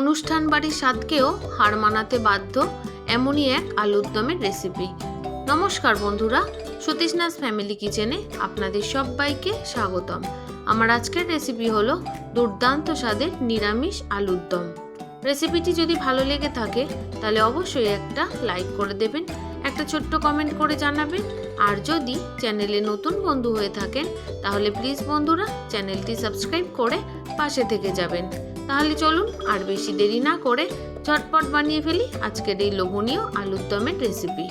অনুষ্ঠান বাড়ির স্বাদকেও হার মানাতে বাধ্য এমনই এক আলুর দমের রেসিপি নমস্কার বন্ধুরা, সতীশনাথ ফ্যামিলি কিচেনে আপনাদের সবাইকে স্বাগতম। আমার আজকের রেসিপি হলো দুর্দান্ত স্বাদের নিরামিষ আলুর দম। রেসিপিটি যদি ভালো লেগে থাকে, তাহলে অবশ্যই একটা লাইক করে দেবেন, একটা ছোট্ট কমেন্ট করে জানাবেন। আর যদি চ্যানেলে নতুন বন্ধু হয়ে থাকেন, তাহলে প্লিজ বন্ধুরা চ্যানেলটি সাবস্ক্রাইব করে পাশে থেকে যাবেন। তাহলে চলুন আর বেশি দেরি না করে ঝটপট বানিয়ে ফেলি আজকের এই লোভনীয় আলুর দমের রেসিপি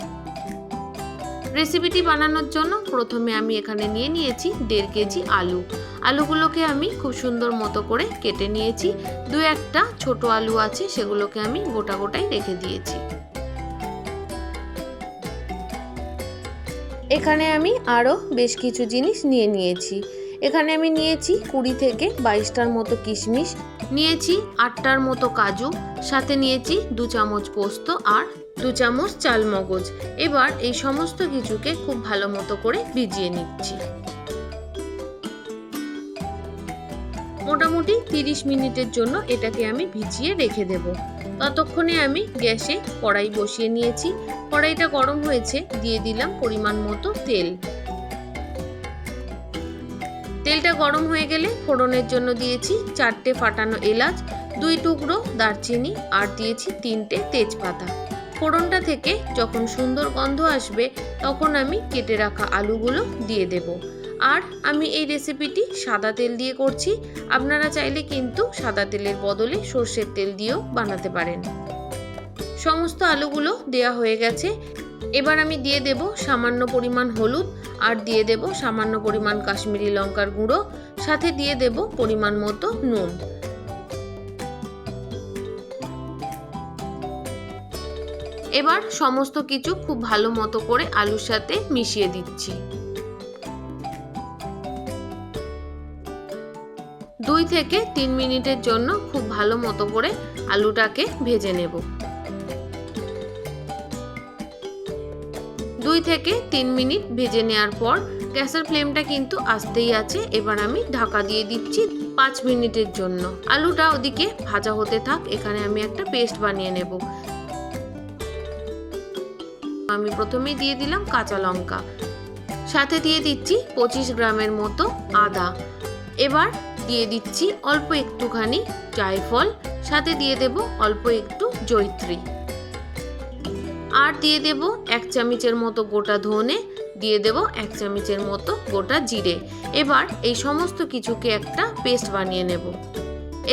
রেসিপিটি বানানোর জন্য প্রথমে আমি এখানে নিয়ে নিয়েছি দেড় কেজি আলু। আলুগুলোকে আমি খুব সুন্দর মতো করে কেটে নিয়েছি। দু একটা ছোট আলু আছে, সেগুলোকে আমি গোটা গোটাই রেখে দিয়েছি। এখানে আমি আরও বেশ কিছু জিনিস নিয়ে নিয়েছি। এখানে আমি নিয়েছি কুড়ি থেকে বাইশটার মতো কিশমিশ। নিয়েছি আটটার মতো কাজু, সাথে নিয়েছি দু চামচ পোস্ত আর দু চামচ চালমগজ। এবার এই সমস্ত কিছুকে খুব ভালো মতো করে ভিজিয়ে নিচ্ছি। মোটামুটি তিরিশ মিনিটের জন্য এটাকে আমি ভিজিয়ে রেখে দেব। ততক্ষণে আমি গ্যাসে কড়াই বসিয়ে নিয়েছি। কড়াইটা গরম হয়েছে, দিয়ে দিলাম পরিমাণ মতো তেল। তেলটা গরম হয়ে গেলে ফোড়নের জন্য দিয়েছি চারটে ফাটানো এলাচ, দুই টুকরো দারচিনি আর দিয়েছি তিনটে তেজপাতা। ফোড়নটা থেকে যখন সুন্দর গন্ধ আসবে, তখন আমি কেটে রাখা আলুগুলো দিয়ে দেব। আর আমি এই রেসিপিটি সাদা তেল দিয়ে করছি, আপনারা চাইলে কিন্তু সাদা তেলের বদলে সর্ষের তেল দিয়েও বানাতে পারেন। সমস্ত আলুগুলো দেয়া হয়ে গেছে এবার আমি দিয়ে দেব সামান্য পরিমাণ হলুদ আর দিয়ে দেব সামান্য পরিমাণ কাশ্মীরি লঙ্কার গুঁড়ো, সাথে দিয়ে দেব পরিমাণ মতো নুন। এবার সমস্ত কিছু খুব ভালো মতো করে আলুর সাথে মিশিয়ে দিচ্ছি। দুই থেকে তিন মিনিটের জন্য খুব ভালো মতো করে আলুটাকে ভেজে নেব। দুই থেকে তিন মিনিট ভেজে নেওয়ার পর গ্যাসের ফ্লেমটা কিন্তু আসতেই আছে। এবার আমি ঢাকা দিয়ে দিচ্ছি পাঁচ মিনিটের জন্য। আলুটা ওদিকে ভাজা হতে থাক, এখানে আমি একটা পেস্ট বানিয়ে নেব। আমি প্রথমেই দিয়ে দিলাম কাঁচা লঙ্কা। সাথে দিয়ে দিচ্ছি পঁচিশ গ্রামের মতো আদা। এবার দিয়ে দিচ্ছি অল্প একটুখানি জায়ফল। সাথে দিয়ে দেব অল্প একটু জৈত্রী আর দিয়ে দেব এক চামচের মতো গোটা ধনে, দিয়ে দেব এক চামচের মতো গোটা জিরে। এবার এই সমস্ত কিছুকে একটা পেস্ট বানিয়ে নেব।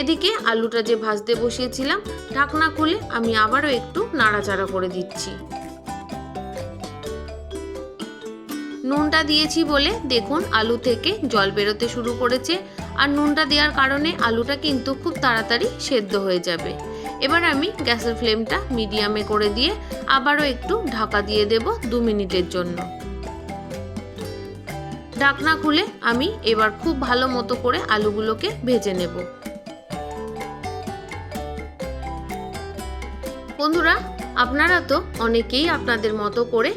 এদিকে আলুটা যে ভাজতে বসিয়েছিলাম, ঢাকনা খুলে আমি আবারও একটু নাড়াচাড়া করে দিচ্ছি। নুনটা দিয়েছি বলে দেখুন আলু থেকে জল বেরোতে শুরু করেছে, আর নুনটা দেওয়ার কারণে আলুটা কিন্তু খুব তাড়াতাড়ি সেদ্ধ হয়ে যাবে। এবার আমি গ্যাসের ফ্লেমটা মিডিয়ামে করে দিয়ে আবারও একটু ঢাকা দিয়ে দেব দু মিনিটের জন্য। ঢাকনা খুলে আমি এবার খুব ভালো মতো করে আলুগুলোকে ভেজে নেব। বন্ধুরা, আপনারা তো অনেকেই আপনাদের মতো করে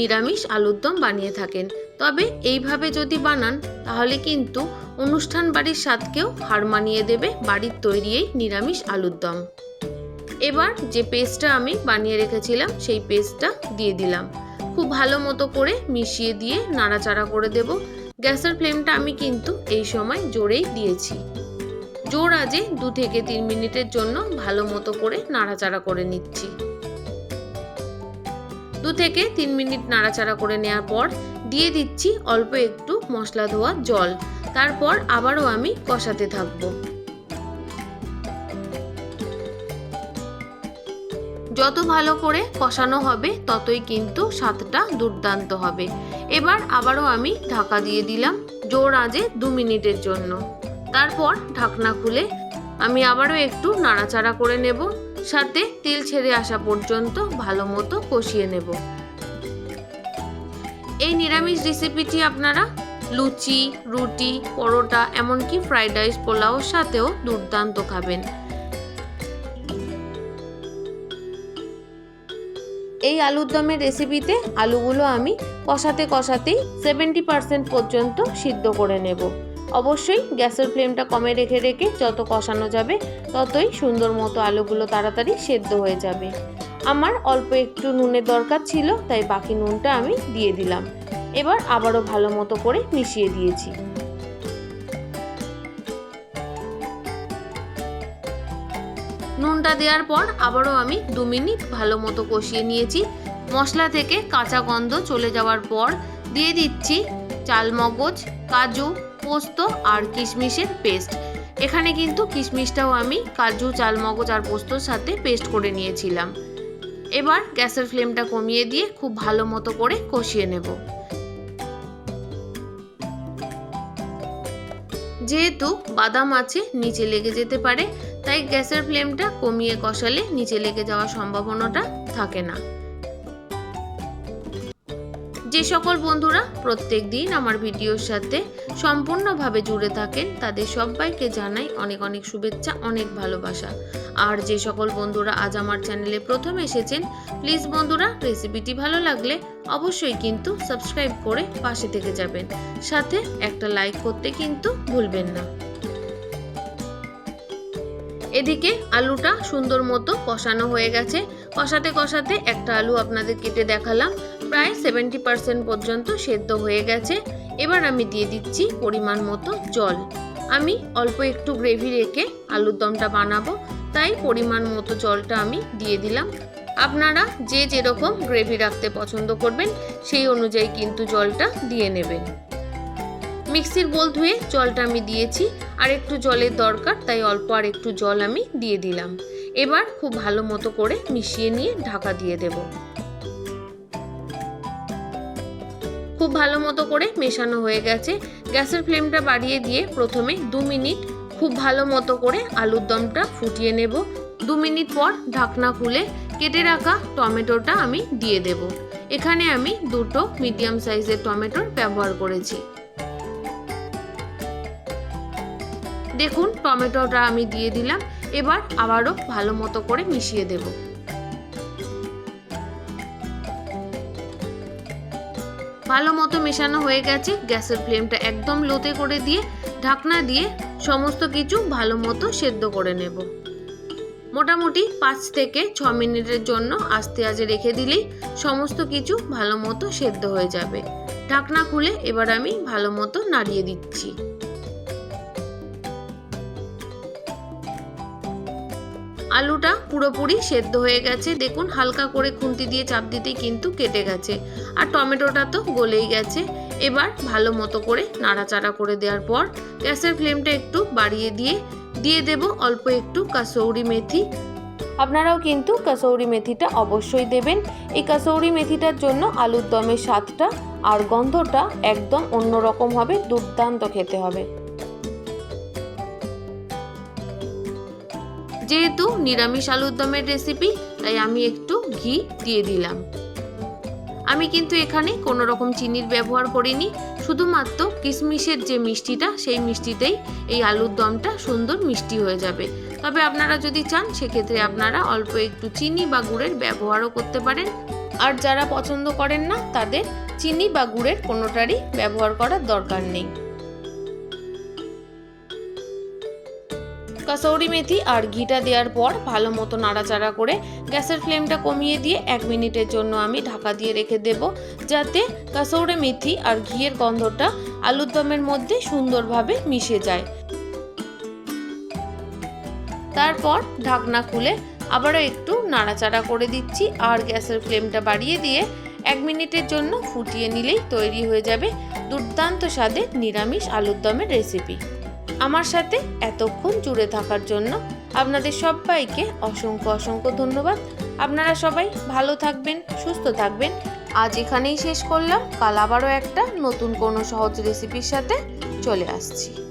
নিরামিষ আলুর দম বানিয়ে থাকেন। তবে এইভাবে যদি বানান, তাহলে কিন্তু অনুষ্ঠান বাড়ির স্বাদকেও হার মানিয়ে দেবে বাড়ির তৈরি এই নিরামিষ আলুর দম। এবার যে পেস্টটা আমি বানিয়ে রেখেছিলাম, সেই পেস্টটা দিয়ে দিলাম। খুব ভালো মতো করে মিশিয়ে দিয়ে নাড়াচাড়া করে দেব। গ্যাসের ফ্লেমটা আমি কিন্তু এই সময় জোরেই দিয়েছি। জোর আজে দু থেকে তিন মিনিটের জন্য ভালো মতো করে নাড়াচাড়া করে নিচ্ছি। দু থেকে তিন মিনিট নাড়াচাড়া করে নেওয়ার পর দিয়ে দিচ্ছি অল্প একটু মশলা ধোয়া জল। তারপর আবারও আমি কষাতে থাকব। যত ভালো করে কষানো হবে, ততই কিন্তু স্বাদটা দুর্দান্ত হবে। এবার আবারও আমি ঢাকা দিয়ে দিলাম জোর আজে দু মিনিটের জন্য। তারপর ঢাকনা খুলে আমি আবারও একটু নাড়াচাড়া করে নেব, সাথে তেল ছেড়ে আসা পর্যন্ত ভালো মতো কষিয়ে নেব। এই নিরামিষ রেসিপিটি আপনারা লুচি, রুটি, পরোটা, এমনকি ফ্রাইড রাইস পোলাওর সাথেও দুর্দান্ত খাবেন। এই আলুর দমের রেসিপিতে আলুগুলো আমি কষাতে কষাতেই সেভেন্টি পার্সেন্ট পর্যন্ত সিদ্ধ করে নেব। অবশ্যই গ্যাসের ফ্লেমটা কমে রেখে রেখে যত কষানো যাবে, ততই সুন্দর মতো আলুগুলো তাড়াতাড়ি সেদ্ধ হয়ে যাবে। আমার অল্প একটু নুনের দরকার ছিল, তাই বাকি নুনটা আমি দিয়ে দিলাম। এবার আবারও ভালো মতো করে মিশিয়ে দিয়েছি। নুনটা দেওয়ার পর আবারও আমি দু মিনিট ভালো মতো কষিয়ে নিয়েছি। মশলা থেকে কাঁচা গন্ধ চলে যাওয়ার পর দিয়ে দিচ্ছি চালমগজ, কাজু, পোস্ত আর কিশমিশের পেস্ট। এখানে কিন্তু কিশমিশটাও আমি কাজু, চালমগজ আর পোস্তর সাথে পেস্ট করে নিয়েছিলাম। এবার গ্যাসের ফ্লেমটা কমিয়ে দিয়ে খুব ভালো মতো করে কষিয়ে নেব। যেহেতু বাদাম আছে, নিচে লেগে যেতে পারে তাই গ্যাসের ফ্লেমটা কমিয়ে কষালে নিচে লেগে যাওয়ার সম্ভাবনাটা থাকে না। যে সকল বন্ধুরা প্রত্যেক দিন আমার ভিডিওর সাথে সম্পূর্ণভাবে জুড়ে থাকেন, তাদের সবাইকে জানাই অনেক অনেক শুভেচ্ছা, অনেক ভালোবাসা। আর যে সকল বন্ধুরা আজ আমার চ্যানেলে প্রথম এসেছেন, প্লিজ বন্ধুরা রেসিপিটি ভালো লাগলে অবশ্যই কিন্তু সাবস্ক্রাইব করে পাশে থেকে যাবেন। সাথে একটা লাইক করতে কিন্তু ভুলবেন না। এদিকে আলুটা সুন্দর মতো কষানো হয়ে গেছে। কষাতে কষাতে একটা আলু আপনাদের কেটে দেখালাম। প্রায় সেভেন্টি পার্সেন্ট পর্যন্ত সেদ্ধ হয়ে গেছে। এবার আমি দিয়ে দিচ্ছি পরিমাণ মতো জল। আমি অল্প একটু গ্রেভি রেখে আলুর দমটা বানাবো। তাই পরিমাণ মতো জলটা আমি দিয়ে দিলাম। আপনারা যে যেরকম গ্রেভি রাখতে পছন্দ করবেন, সেই অনুযায়ী কিন্তু জলটা দিয়ে নেবেন। মিক্সির বোল ধুয়ে জলটা আমি দিয়েছি। আর একটু জলের দরকার, তাই অল্প আর একটু জল আমি দিয়ে দিলাম। এবার খুব ভালো মতো করে মিশিয়ে নিয়ে ঢাকা দিয়ে দেব। খুব ভালো মতো করে মেশানো হয়ে গেছে। গ্যাসের ফ্লেমটা বাড়িয়ে দিয়ে প্রথমে দু মিনিট খুব ভালো মতো করে আলুর দমটা ফুটিয়ে নেব। দু মিনিট পর ঢাকনা খুলে কেটে রাখা টমেটোটা আমি দিয়ে দেব। এখানে আমি দুটো মিডিয়াম সাইজের টমেটোর ব্যবহার করেছি। দেখুন, টমেটোটা আমি দিয়ে দিলাম। এবার আবারও ভালো মতো করে মিশিয়ে দেব। ভালো মতো মেশানো হয়ে গেছে, গ্যাসের ফ্লেমটা একদম লোতে করে দিয়ে, ঢাকনা দিয়ে সমস্ত কিছু ভালো মতো সেদ্ধ করে নেব। মোটামুটি পাঁচ থেকে ছ মিনিটের জন্য আস্তে আজে রেখে দিলেই সমস্ত কিছু ভালো মতো সেদ্ধ হয়ে যাবে। ঢাকনা খুলে এবার আমি ভালো মতো নাড়িয়ে দিচ্ছি। আলুটা পুরোপুরি সেদ্ধ হয়ে গেছে। দেখুন, হালকা করে খুন্তি দিয়ে চাপ দিতে কিন্তু কেটে গেছে। আর টমেটোটা তো গলেই গেছে। এবার ভালো মতো করে নাড়াচাড়া করে দেওয়ার পর গ্যাসের ফ্লেমটা একটু বাড়িয়ে দিয়ে দিয়ে দেব অল্প একটু কাসৌরি মেথি। আপনারাও কিন্তু কাসৌরি মেথিটা অবশ্যই দেবেন। এই কাসৌরি মেথিটার জন্য আলুর দমের স্বাদটা আর গন্ধটা একদম অন্যরকম হবে, দুর্দান্ত খেতে হবে। যেহেতু নিরামিষ আলুর দমের রেসিপি তাই আমি একটু ঘি দিয়ে দিলাম। আমি কিন্তু এখানে কোনো রকম চিনির ব্যবহার করিনি, শুধুমাত্র কিশমিশের যে মিষ্টিটা, সেই মিষ্টিতেই এই আলুর দমটা সুন্দর মিষ্টি হয়ে যাবে। তবে আপনারা যদি চান, সেক্ষেত্রে আপনারা অল্প একটু চিনি বা গুড়ের ব্যবহারও করতে পারেন। আর যারা পছন্দ করেন না, তাদের চিনি বা গুড়ের কোনোটারই ব্যবহার করার দরকার নেই। কাসৌরি মেথি আর ঘিটা দেওয়ার পর ভালো মতো নাড়াচাড়া করে গ্যাসের ফ্লেমটা কমিয়ে দিয়ে এক মিনিটের জন্য আমি ঢাকা দিয়ে রেখে দেব যাতে কাসৌরি মেথি আর ঘিয়ের গন্ধটা আলুর দমের মধ্যে সুন্দরভাবে মিশে যায়। তারপর ঢাকনা খুলে আবারও একটু নাড়াচাড়া করে দিচ্ছি আর গ্যাসের ফ্লেমটা বাড়িয়ে দিয়ে এক মিনিটের জন্য ফুটিয়ে নিলেই তৈরি হয়ে যাবে দুর্দান্ত স্বাদের নিরামিষ আলুর দমের রেসিপি। আমার সাথে এতক্ষণ জুড়ে থাকার জন্য আপনাদের সবাইকে অসংখ্য অসংখ্য ধন্যবাদ। আপনারা সবাই ভালো থাকবেন, সুস্থ থাকবেন। আজ এখানেই শেষ করলাম। কাল আবারও একটা নতুন কোনো সহজ রেসিপির সাথে চলে আসছি।